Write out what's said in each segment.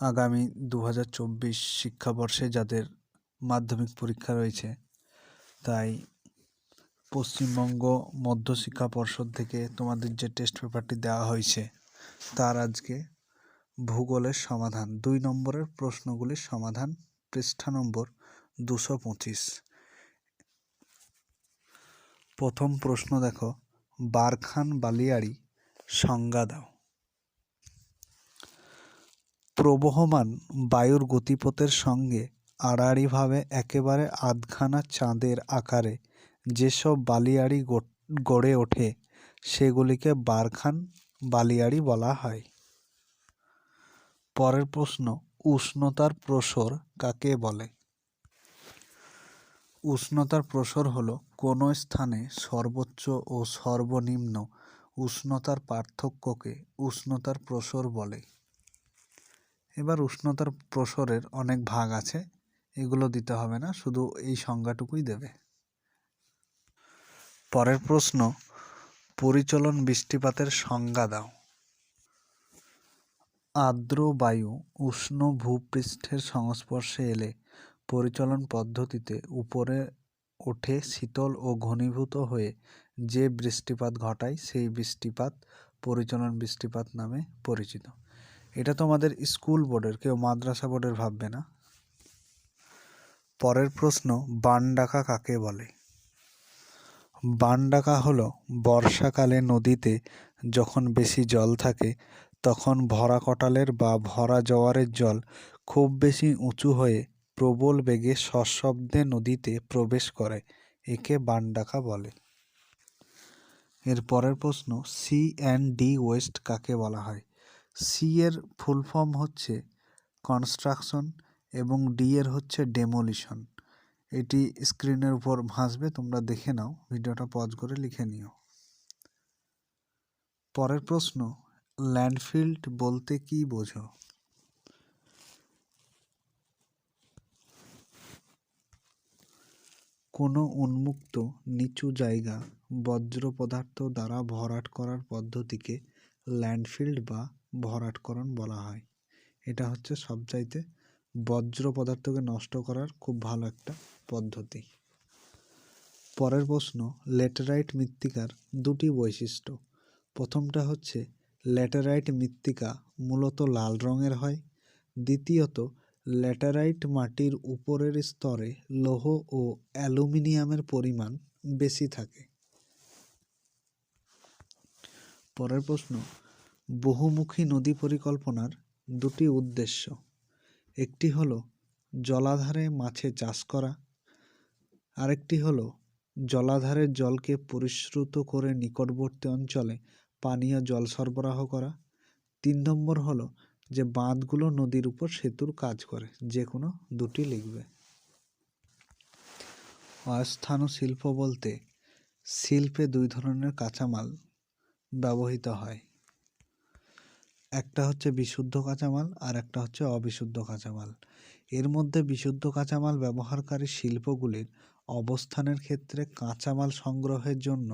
আগামী দু হাজার চব্বিশ শিক্ষাবর্ষে যাদের মাধ্যমিক পরীক্ষা রয়েছে, তাই পশ্চিমবঙ্গ মধ্যশিক্ষা পর্ষদ থেকে তোমাদের যে টেস্ট পেপারটি দেওয়া হয়েছে, তার আজকে ভূগোলের সমাধান। দুই নম্বরের প্রশ্নগুলির সমাধান, পৃষ্ঠা নম্বর দুশো পঁচিশ। প্রথম প্রশ্ন দেখো বারখান বালিয়াড়ি সংজ্ঞা দাও। প্রবহমান বায়ুর গতিপথের সঙ্গে আড়াআড়িভাবে একেবারে আধখানা চাঁদের আকারে যেসব বালিয়াড়ি গড়ে ওঠে, সেগুলিকে বারখান বালিয়াড়ি বলা হয়। পরের প্রশ্ন, উষ্ণতার প্রসর কাকে বলে? উষ্ণতার প্রসর হলো কোনো স্থানে সর্বোচ্চ ও সর্বনিম্ন উষ্ণতার পার্থক্যকে উষ্ণতার প্রসর বলে। এবার উষ্ণতার প্রসরের অনেক ভাগ আছে, এগুলো দিতে হবে না, শুধু এই সংজ্ঞাটুকুই দেবে। পরের প্রশ্ন, পরিচলন বৃষ্টিপাতের সংজ্ঞা দাও। আর্দ্র বায়ু উষ্ণ ভূপৃষ্ঠের সংস্পর্শে এলে পরিচলন পদ্ধতিতে উপরে ওঠে শীতল ও ঘনীভূত হয়ে যে বৃষ্টিপাত ঘটায় সেই বৃষ্টিপাত পরিচলন বৃষ্টিপাত নামে পরিচিত। এটা তোমাদের স্কুল বোর্ডের, কেউ মাদ্রাসা বোর্ডের ভাববে না। পরের প্রশ্ন বান ডাকা কাকে বলে? বান ডাকা হলো বর্ষাকালে নদীতে যখন বেশি জল থাকে, তখন ভরা কটালের বা ভরা জোয়ারের জল খুব বেশি উঁচু হয়ে প্রবল বেগে সশব্দে নদীতে প্রবেশ করে, একে বান ডাকা বলে। এর পরের প্রশ্ন, সি অ্যান্ড ডি ওয়েস্ট কাকে বলা হয়? সি এর ফুল ফর্ম হচ্ছে কনস্ট্রাকশন এবং ডি এর হচ্ছে ডেমোলিশন এটি স্ক্রিনের উপর ভাসবে, তোমরা দেখে নাও, ভিডিওটা পজ করে লিখে নিও। পরের প্রশ্ন ল্যান্ডফিল্ড বলতে কি বোঝো? কোনো উন্মুক্ত, নিচু জায়গা, বজ্র পদার্থ দ্বারা ভরাট করার পদ্ধতিকে ল্যান্ডফিল্ড বা ভরাটকরণ বলা হয়। এটা হচ্ছে সবচাইতে বজ্র পদার্থকে নষ্ট করার খুব ভালো একটা পদ্ধতি। পরের প্রশ্ন লেটেরাইট মৃত্তিকার দুটি বৈশিষ্ট্য। প্রথমটা হচ্ছে, ল্যাটেরাইট মৃত্তিকা মূলত লাল রঙের হয়। দ্বিতীয়ত, ল্যাটেরাইট মাটির উপরের স্তরে লৌহ ও অ্যালুমিনিয়ামের পরিমাণ বেশি থাকে। পরের প্রশ্ন, বহুমুখী নদী পরিকল্পনার দুটি উদ্দেশ্য। একটি হলো জলাধারে মাছে চাষ করা, আরেকটি হলো জলাধারের জলকে পরিশ্রুত করে নিকটবর্তী অঞ্চলে পানীয় জল সরবরাহ করা। তিন নম্বর হলো যে বাঁধগুলো নদীর উপর সেতুর কাজ করে, যে কোনো দুটি লিখবে। অস্থানু শিল্প বলতে শিল্পে দুই ধরনের কাঁচামাল ব্যবহৃত হয়। একটা হচ্ছে বিশুদ্ধ কাঁচামাল, আর একটা হচ্ছে অবিশুদ্ধ কাঁচামাল। এর মধ্যে বিশুদ্ধ কাঁচামাল ব্যবহারকারী শিল্পগুলির অবস্থানের ক্ষেত্রে কাঁচামাল সংগ্রহের জন্য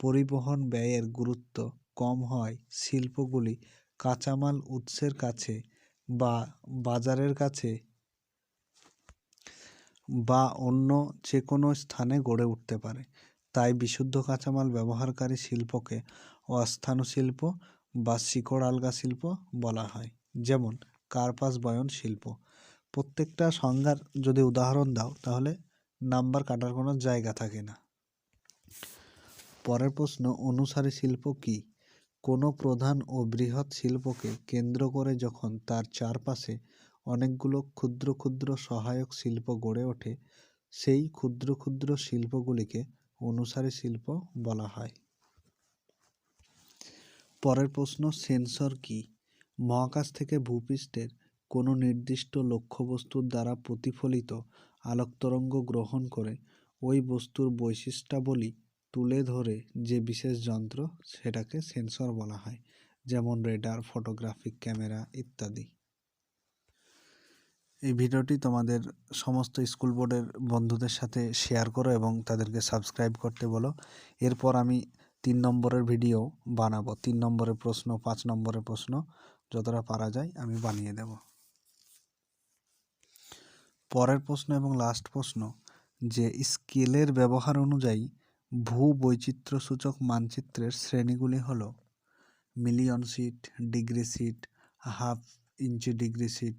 পরিবহন ব্যয়ের গুরুত্ব কম হয় শিল্পগুলি কাঁচামাল উৎসের কাছে বা বাজারের কাছে বা অন্য যে কোনো স্থানে গড়ে উঠতে পারে। তাই বিশুদ্ধ কাঁচামাল ব্যবহারকারী শিল্পকে অস্থানু শিল্প বা শিকড় আলগা শিল্প বলা হয়, যেমন কার্পাস বয়ন শিল্প। প্রত্যেকটা সংজ্ঞার যদি উদাহরণ দাও, তাহলে নাম্বার কাটার কোনো জায়গা থাকে না। পরের প্রশ্ন, অনুসারী শিল্প কি? কোনো প্রধান ও বৃহৎ শিল্পকে কেন্দ্র করে যখন তার চারপাশে অনেকগুলো ক্ষুদ্র ক্ষুদ্র সহায়ক শিল্প গড়ে ওঠে, সেই ক্ষুদ্র ক্ষুদ্র শিল্পগুলিকে অনুসারী শিল্প বলা হয়। পরের প্রশ্ন, সেন্সর কি? মহাকাশ থেকে ভূপৃষ্ঠের কোনো নির্দিষ্ট লক্ষ্যবস্তুর দ্বারা প্রতিফলিত আলোক তরঙ্গ গ্রহণ করে ওই বস্তুর বৈশিষ্ট্যাবলী তুলে ধরে যে বিশেষ যন্ত্র, সেটাকে সেন্সর বলা হয়, যেমন রেডার, ফটোগ্রাফিক ক্যামেরা ইত্যাদি। এই ভিডিওটি তোমাদের সমস্ত স্কুল বোর্ডের বন্ধুদের সাথে শেয়ার করো এবং তাদেরকে সাবস্ক্রাইব করতে বলো। এরপর আমি তিন নম্বরের ভিডিও বানাবো। তিন নম্বরের প্রশ্ন, পাঁচ নম্বরের প্রশ্ন, যতটা পারা যায় আমি বানিয়ে দেব। পরের প্রশ্ন এবং লাস্ট প্রশ্ন, যে স্কেলের ব্যবহার অনুযায়ী ভূ বৈচিত্র্যসূচক মানচিত্রের শ্রেণীগুলি হল million sheet degree sheet half inch degree sheet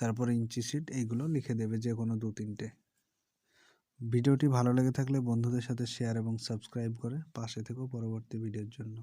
তারপর ইঞ্চি সিট এইগুলো লিখে দেবে যে কোনো দু, তিনটে। ভিডিওটি ভালো লেগে থাকলে বন্ধুদের সাথে শেয়ার এবং সাবস্ক্রাইব করে পাশে থেকেও পরবর্তী ভিডিওর জন্য।